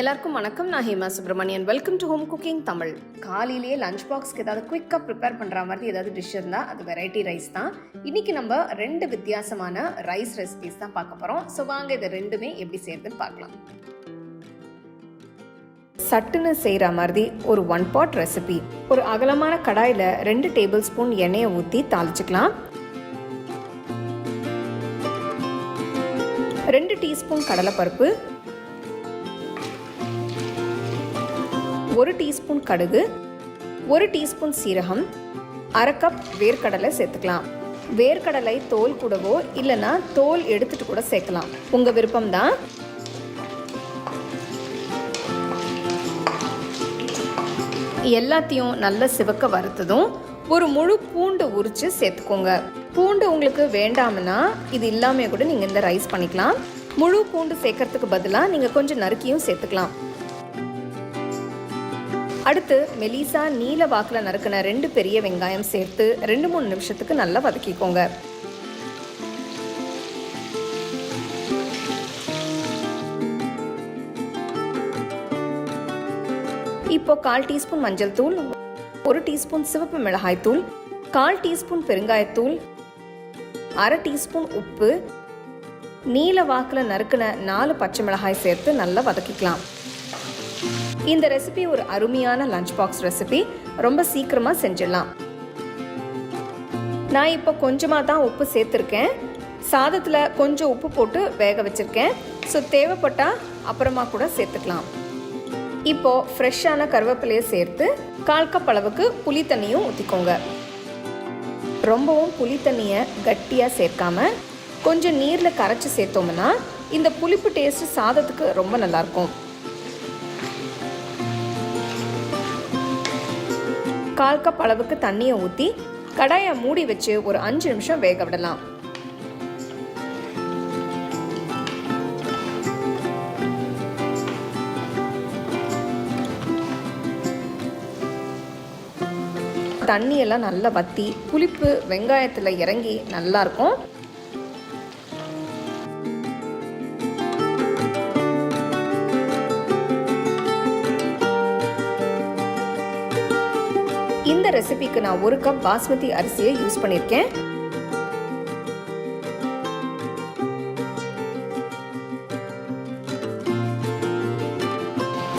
எல்லாருக்கும் வணக்கம். நான் Hema Subramanian welcome to home cooking Tamil. காலையிலேயே லஞ்ச் பாக்ஸ்க்கு ஏதாவது குயிக்காக ப்ரிப்பேர் பண்ணுற மாதிரி ஏதாவது டிஷ் இருந்தால் அது வெரைட்டி ரைஸ் தான். இன்னைக்கு நம்ம ரெண்டு வித்தியாசமான ரைஸ் ரெசிபிஸ் தான் பார்க்க போகிறோம் ஸோ வாங்க இது ரெண்டுமே எப்படி செய்யறதுன்னு பார்க்கலாம். சட்டுன்னு செய்கிற மாதிரி ஒரு ஒன் பாட் ரெசிபி ஒரு அகலமான கடாயில் ரெண்டு டேபிள் ஸ்பூன் எண்ணெயை ஊற்றி தாளிச்சுக்கலாம். ரெண்டு டீஸ்பூன் கடலைப்பருப்பு ஒரு டீஸ்பூன் கடுகு ஒரு டீஸ்பூன் சீரகம் அரை கப் வேர்க்கடலை சேர்த்துக்கலாம். வேர்க்கடலை தோல் கூடவோ இல்லைன்னா தோல் எடுத்துட்டு கூட சேர்க்கலாம். உங்கள் விருப்பம்தான் எல்லாத்தையும் நல்ல சிவக்க வறுத்ததும் ஒரு முழு பூண்டு உரிச்சு சேர்த்துக்கோங்க. பூண்டு உங்களுக்கு வேண்டாம்னா இது இல்லாமல் கூட நீங்கள் இந்த ரைஸ் பண்ணிக்கலாம். முழு பூண்டு சேர்க்கறதுக்கு பதிலாக நீங்கள் கொஞ்சம் நறுக்கியும் சேர்த்துக்கலாம். அடுத்து மெலிசா நீல வாக்கில் நறுக்கின ரெண்டு பெரிய வெங்காயம் சேர்த்து ரெண்டு மூணு நிமிஷத்துக்கு நல்லா வதக்கிக்கோங்க. இப்போ கால் டீஸ்பூன் மஞ்சள் தூள் ஒரு டீஸ்பூன் சிவப்பு மிளகாய் தூள் கால் டீஸ்பூன் பெருங்காயத்தூள் அரை டீஸ்பூன் உப்பு நீல வாக்கில் நறுக்கின நாலு பச்சை மிளகாய் சேர்த்து நல்லா வதக்கிக்கலாம். இந்த ரெசிபி ஒரு அருமையான லஞ்ச் பாக்ஸ் ரெசிபி ரொம்ப சீக்கிரமாக செஞ்சிடலாம். நான் இப்போ கொஞ்சமாக தான் உப்பு சேர்த்துருக்கேன். சாதத்தில் கொஞ்சம் உப்பு போட்டு வேக வச்சுருக்கேன். ஸோ தேவைப்பட்டால் அப்புறமா கூட சேர்த்துக்கலாம். இப்போ ஃப்ரெஷ்ஷான கருவேப்பிலையை சேர்த்து கால் கப் அளவுக்கு புளி தண்ணியும் ஊற்றிக்கோங்க ரொம்பவும் புளி தண்ணியை கட்டியாக சேர்க்காம கொஞ்சம் நீரில் கரைச்சி சேர்த்தோம்னா இந்த புளிப்பு டேஸ்ட் சாதத்துக்கு ரொம்ப நல்லாயிருக்கும் கால் கப் அளவுக்கு தண்ணியை ஊற்றி கடாயை மூடி வச்சு ஒரு அஞ்சு நிமிஷம் வேக விடலாம். தண்ணியெல்லாம் நல்லா வத்தி புளிப்பு வெங்காயத்தில் இறங்கி நல்லா இந்த ரெசிபிக்கு நான் ஒரு கப் பாஸ்மதி அரிசியை யூஸ் பண்ணியிருக்கேன்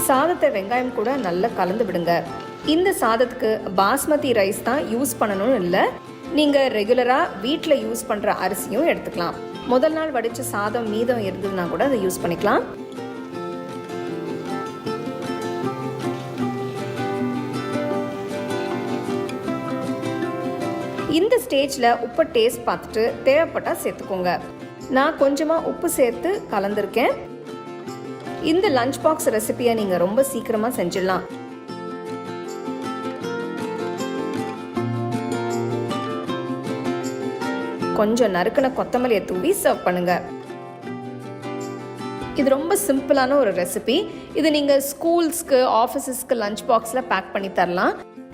சாதத்தை வெங்காயம் கூட நல்லா கலந்து விடுங்க. இந்த சாதத்துக்கு பாஸ்மதி ரைஸ் தான் யூஸ் பண்ணணும்னு இல்லை. நீங்கள் ரெகுலராக வீட்டில் யூஸ் பண்ணுற அரிசியும் எடுத்துக்கலாம். முதல் நாள் வடித்த சாதம் மீதம் இருந்ததுன்னா கூட அதை யூஸ் பண்ணிக்கலாம். இந்த ஸ்டேஜில் உப்பை டேஸ்ட் பார்த்துட்டு தேவைப்பட்டால் சேர்த்துக்கோங்க. நான் கொஞ்சமாக உப்பு சேர்த்து கலந்துருக்கேன். இந்த லஞ்ச் பாக்ஸ் ரெசிபியை நீங்கள் ரொம்ப சீக்கிரமாக செஞ்சிடலாம். கொஞ்சம் நறுக்கின கொத்தமல்லியை தூவி சர்வ் பண்ணுங்க. இது ரொம்ப சிம்பிளான ஒரு ரெசிபி இது நீங்கள் ஸ்கூல்ஸ்க்கு ஆஃபீஸஸ்க்கு லஞ்ச் பாக்ஸில் பேக் பண்ணி தரலாம்.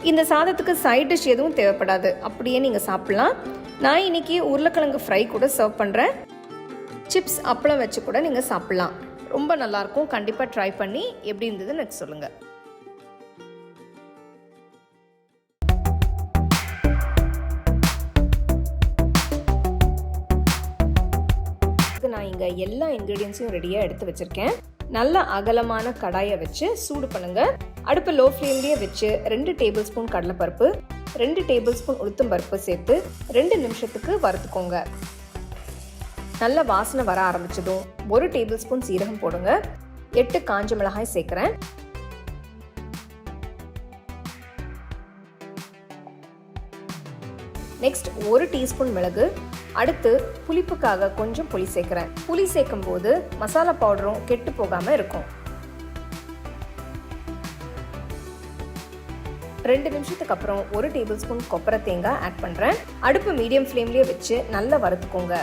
இந்த சாதத்துக்கு சைட் டிஷ் எதுவும் தேவைப்படாது. அப்படியே நீங்கள் சாப்பிட்லாம். நான் இன்னைக்கு உருளைக்கிழங்கு ஃப்ரை கூட சர்வ் பண்ணுறேன் சிப்ஸ் அப்பளம் வச்சு கூட நீங்கள் சாப்பிட்லாம். ரொம்ப நல்லாயிருக்கும். கண்டிப்பாக ட்ரை பண்ணி எப்படி இருந்ததுன்னு எனக்கு சொல்லுங்கள் நான் இங்கே எல்லா இன்க்ரீடியன்ஸையும் ரெடியாக எடுத்து வச்சுருக்கேன். நல்ல அகலமான கடாயை வச்சு சூடு பண்ணுங்கள் அடுப்பு லோ ஃப்ளேம்லேயே வச்சு ரெண்டு டேபிள் ஸ்பூன் கடலைப்பருப்பு ரெண்டு டேபிள் ஸ்பூன் உளுத்தம் பருப்பு சேர்த்து ரெண்டு நிமிஷத்துக்கு வறுத்துக்கோங்க. நல்ல வாசனை வர ஆரம்பிச்சதும் ஒரு டேபிள் ஸ்பூன் சீரகம் போடுங்க. எட்டு காஞ்ச மிளகாய் சேர்க்குறேன். நெக்ஸ்ட் ஒரு டீஸ்பூன் மிளகு அடுத்து புளிப்புக்காக கொஞ்சம் புளி சேர்க்குறேன். புளி சேர்க்கும் போது மசாலா பவுடரும் கெட்டு போகாமல் இருக்கும். ரெண்டு நிமிஷத்துக்கு அப்புறம் ஒரு டேபிள் ஸ்பூன் கொப்பரை தேங்காய் ஆட் பண்ணுறேன் அடுப்பு மீடியம் ஃப்ளேம்லேயே வச்சு நல்லா வறுத்துக்கோங்க.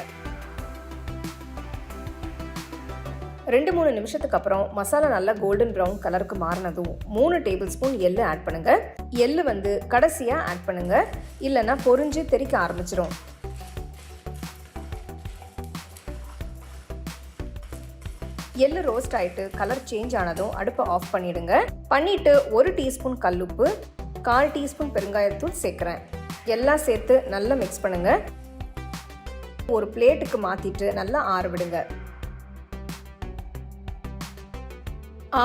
ரெண்டு மூணு நிமிஷத்துக்கு அப்புறம் மசாலா நல்லா கோல்டன் ப்ரௌன் கலருக்கு மாறினதும் மூணு டேபிள் ஸ்பூன் எள்ளு ஆட் பண்ணுங்க. எள்ளு வந்து கடைசியாக ஆட் பண்ணுங்க. இல்லைன்னா பொரிஞ்சு தெறிக்க ஆரம்பிச்சிடும் எள்ளு ரோஸ்ட் ஆயிட்டு கலர் சேஞ்ச் ஆனதும் அடுப்பை ஆஃப் பண்ணிடுங்க. பண்ணிட்டு ஒரு டீஸ்பூன் கல்லுப்பு கால் டீஸ்பூன் பெருங்காயத்தூள் சேர்க்குறேன். எல்லாம் சேர்த்து நல்லா மிக்ஸ் பண்ணுங்கள் ஒரு பிளேட்டுக்கு மாற்றிட்டு நல்லா ஆறவிடுங்க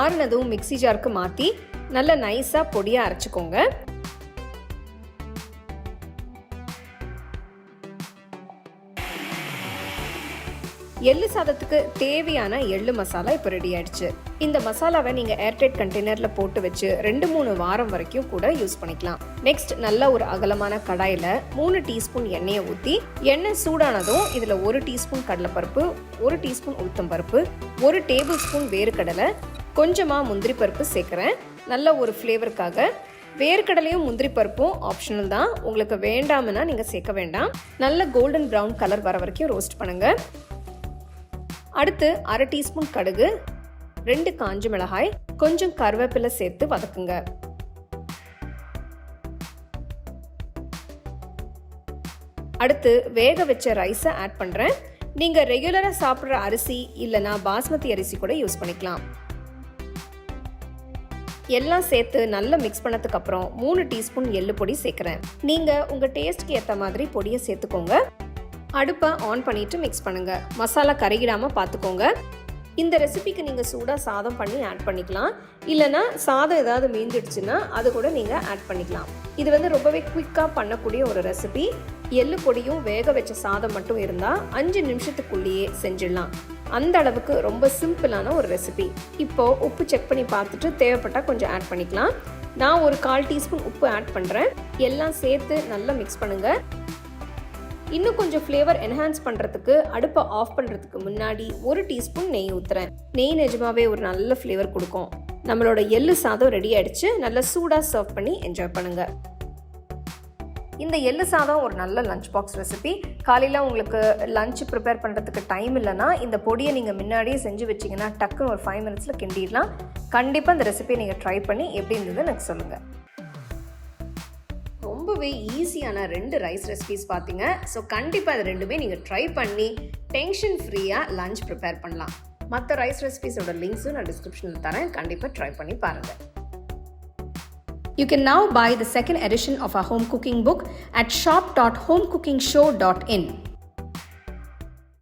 ஆறுனதும் மிக்ஸி ஜாருக்கு மாற்றி நல்லா நைஸாக பொடியாக அரைச்சிக்கோங்க. எள்ளு சாதத்துக்கு தேவையான எள்ளு மசாலா இப்போ ரெடி ஆயிடுச்சு. இந்த மசாலாவை நீங்கள் ஏர்டைட் கண்டெய்னரில் போட்டு வச்சு ரெண்டு மூணு வாரம் வரைக்கும் கூட யூஸ் பண்ணிக்கலாம். நெக்ஸ்ட் நல்ல ஒரு அகலமான கடாயில் மூணு டீஸ்பூன் எண்ணெயை ஊற்றி எண்ணெய் சூடானதும் இதில் ஒரு டீஸ்பூன் கடலைப்பருப்பு ஒரு டீஸ்பூன் உளுத்தம் பருப்பு ஒரு டேபிள் ஸ்பூன் வேர்க்கடலை கொஞ்சமாக முந்திரி பருப்பு சேர்க்குறேன். நல்ல ஒரு ஃப்ளேவருக்காக வேர்க்கடலையும் முந்திரி பருப்பும் ஆப்ஷனல் தான். உங்களுக்கு வேண்டாம்னா நீங்கள் சேர்க்க வேண்டாம். நல்ல கோல்டன் ப்ரௌன் கலர் வர வரைக்கும் ரோஸ்ட் பண்ணுங்கள் அடுத்து அரை டீஸ்பூன் கடுகு ரெண்டு காஞ்ச மிளகாய் கொஞ்சம் கருவேப்பிலை சேர்த்து வதக்குங்க. அடுத்து வேக வச்ச ரைஸை ஆட் பண்ணுறேன் நீங்கள் ரெகுலராக சாப்பிட்ற அரிசி இல்லைனா பாஸ்மதி அரிசி கூட யூஸ் பண்ணிக்கலாம். எல்லாம் சேர்த்து நல்லா மிக்ஸ் பண்ணதுக்கு அப்புறம் மூணு டீஸ்பூன் எள்ளு பொடி சேர்க்குறேன். நீங்கள் உங்கள் டேஸ்ட்க்கு ஏற்ற மாதிரி பொடியை சேர்த்துக்கோங்க. அடுப்பை ஆன் பண்ணிட்டு மிக்ஸ் பண்ணுங்க. மசாலா கருகிடாமல் பார்த்துக்கோங்க இந்த ரெசிபிக்கு நீங்கள் சூடாக சாதம் பண்ணி ஆட் பண்ணிக்கலாம். இல்லைனா சாதம் ஏதாவது மீந்துடுச்சுன்னா அது கூட நீங்கள் ஆட் பண்ணிக்கலாம். இது வந்து ரொம்பவே குயிக்காக பண்ணக்கூடிய ஒரு ரெசிபி எள்ளு பொடியும் வேக வச்ச சாதம் மட்டும் இருந்தால் அஞ்சு நிமிஷத்துக்குள்ளேயே செஞ்சிடலாம். அந்த அளவுக்கு ரொம்ப சிம்பிளான ஒரு ரெசிபி இப்போது உப்பு செக் பண்ணி பார்த்துட்டு தேவைப்பட்டால் கொஞ்சம் ஆட் பண்ணிக்கலாம். நான் ஒரு கால் டீஸ்பூன் உப்பு ஆட் பண்ணுறேன் எல்லாம் சேர்த்து நல்லா மிக்ஸ் பண்ணுங்கள் இன்னும் கொஞ்சம் ஃப்ளேவர் என்ஹான்ஸ் பண்ணுறதுக்கு அடுப்பை ஆஃப் பண்ணுறதுக்கு முன்னாடி ஒரு டீஸ்பூன் நெய் ஊற்றுறேன் நெய் நிஜமாவே ஒரு நல்ல ஃப்ளேவர் கொடுக்கும். நம்மளோட எள்ளு சாதம் ரெடி ஆயிடுச்சு. நல்லா சூடாக சர்வ் பண்ணி என்ஜாய் பண்ணுங்க. இந்த எள்ளு சாதம் ஒரு நல்ல லஞ்ச் பாக்ஸ் ரெசிபி காலையில் உங்களுக்கு லஞ்ச் ப்ரிப்பேர் பண்ணுறதுக்கு டைம் இல்லைன்னா இந்த பொடியை நீங்கள் முன்னாடியே செஞ்சு வச்சிங்கன்னா டக்குன்னு ஒரு ஃபைவ் மினிட்ஸில் கிண்டிடலாம். கண்டிப்பாக இந்த ரெசிபியை நீங்கள் ட்ரை பண்ணி எப்படி இருந்ததுன்னு எனக்கு சொல்லுங்கள் ரொம்பவே ஈஸியான ரெண்டு ரைஸ் ரெசிபிஸ் பார்த்தீங்க ஸோ கண்டிப்பாக இது ரெண்டுமே நீங்கள் ட்ரை பண்ணி டென்ஷன் ஃப்ரீயாக லஞ்ச் ப்ரிப்பேர் பண்ணலாம். மற்ற ரைஸ் ரெசிபிஸோட லிங்க்ஸும் நான் டிஸ்கிரிப்ஷனில் தரேன். கண்டிப்பாக ட்ரை பண்ணி பாருங்கள் You can now buy the second edition of our home cooking book at shop.homecookingshow.in.